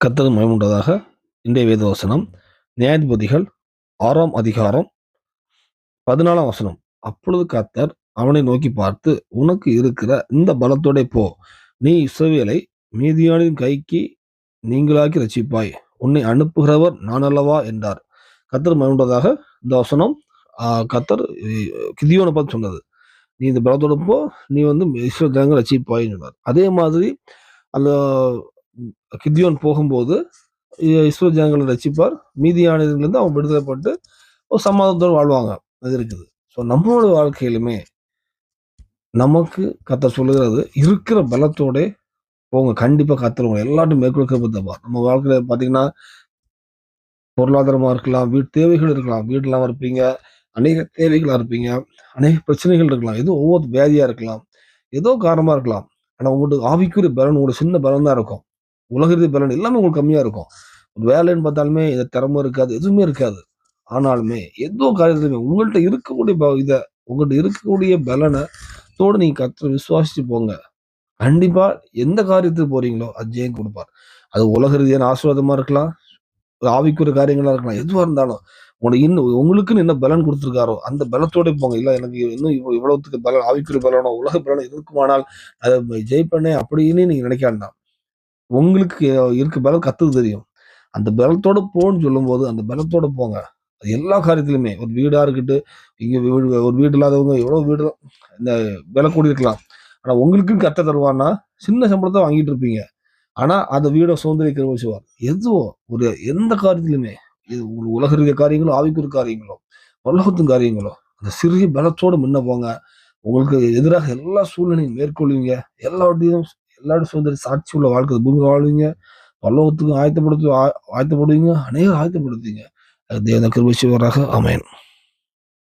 கர்த்தர் மயமுண்டதாக இன்றைய வேத வசனம் நியாயாதிபதிகள் ஆறாம் அதிகாரம் பதினாலாம் வசனம். அப்பொழுது கத்தர் அவனை நோக்கி பார்த்து உனக்கு இருக்கிற இந்த பலத்தோட போ. நீ இஸ்ரவேலை மீதியானின் கைக்கு நீங்களாக்கி ரசிப்பாய் உன்னை அனுப்புகிறவர் நான் அல்லவா என்றார். கத்தர் மயமுண்டதாக இந்த வசனம். கத்தர் கிதியோனை பார்த்து சொன்னது. நீ இந்த பலத்தோட போ. நீ வந்து இஸ்ரோ ஜனங்கள் ரசிப்பாய் சொன்னார் அதே மாதிரி அந்த கிதியோன் போகும்போது இஸ்ரோ ஜனங்களை ரசிப்பார் மீதியானதுலேருந்து அவங்க விடுதலைப்பட்டு ஒரு சமாதானத்தோடு வாழ்வாங்க. அது இருக்குது. ஸோ நம்மளோட வாழ்க்கையிலுமே நமக்கு கத்த சொல்லுகிறது இருக்கிற பலத்தோட போங்க. கண்டிப்பாக கத்துறவங்க எல்லாத்தையும் மேற்கொள்கிற தப்பா நம்ம வாழ்க்கையில பார்த்தீங்கன்னா பொருளாதாரமா இருக்கலாம் வீட்டு தேவைகள் இருக்கலாம். வீடு இல்லாமல் இருப்பீங்க அநேக தேவைகளா இருப்பீங்க அநேக பிரச்சனைகள் இருக்கலாம். ஏதோ ஒவ்வொரு வேதியாக இருக்கலாம். ஏதோ காரணமா இருக்கலாம். ஆனால் உங்களுக்கு ஆவிக்குரிய பலன் உங்களுக்கு சின்ன பலன் தான் இருக்கும். உலகத்து பலன் எல்லாமே உங்களுக்கு கம்மியா இருக்கும். வேலைன்னு பார்த்தாலுமே இது திறமை இருக்காது எதுவுமே இருக்காது. ஆனாலுமே எதோ காரியத்துலையுமே உங்கள்கிட்ட இருக்கக்கூடிய ப- உங்கள்கிட்ட இருக்கக்கூடிய பலனை தோடு நீங்க கத்த விசுவாசிச்சு போங்க. கண்டிப்பா எந்த காரியத்துக்கு போறீங்களோ அது ஜெயம் கொடுப்பார். அது உலக ரீதியான ஆசீர்வாதமா இருக்கலாம்? ஆவிக்குற ஆவிக்குரிய காரியங்களா இருக்கலாம்? எதுவா இருந்தாலும் உங்களுக்கு இன்னும் உங்களுக்குன்னு என்ன பலன் கொடுத்துருக்காரோ அந்த பலத்தோட போங்க. இல்ல எனக்கு இன்னும் இவ்வளவு இவ்வளவுத்துக்கு பலன் ஆவிக்குரிய பலனோ உலக பலனோ இருக்குமானால் அதை ஜெய்ப்பண்ணே அப்படின்னு நீங்க நினைக்காண்டாம் உங்களுக்கு இருக்க பலம் கத்துக்கு தெரியும். அந்த பலத்தோட போன்னு சொல்லும்போது அந்த பலத்தோட போங்க. அது எல்லா காரியத்திலுமே. ஒரு வீடாக இருக்கட்டும் இங்கே வீடு ஒரு வீடு இல்லாதவங்க எவ்வளோ வீடு இந்த விலை கூடி இருக்கலாம் ஆனால் உங்களுக்கும் கத்த தருவான்னா சின்ன சம்பளத்தை வாங்கிட்டு இருப்பீங்க. ஆனால் அந்த வீடை சுதந்திரிக்கிற வச்சுவார் எதுவோ ஒரு எந்த காரியத்திலுமே. இது உங்களுக்கு உலக ரீதிய காரியங்களோ ஆவிக்குரிய காரியங்களோ உலகத்தின் காரியங்களோ அந்த சிறிய பலத்தோடு முன்ன போங்க. உங்களுக்கு எதிராக எல்லா சூழ்நிலையும் மேற்கொள்வீங்க. எல்லாவற்றையும் எல்லாரும் சுதந்திர சாட்சி உள்ள வாழ்க்கை பூமி வாழ்வீங்க. பல்லவத்துக்கும் ஆயத்தப்படுத்து ஆ- ஆயத்தப்படுவீங்க அநேக ஆயத்தப்படுத்துவீங்க. தேவன கிருபை செய்வாராக. அமையன்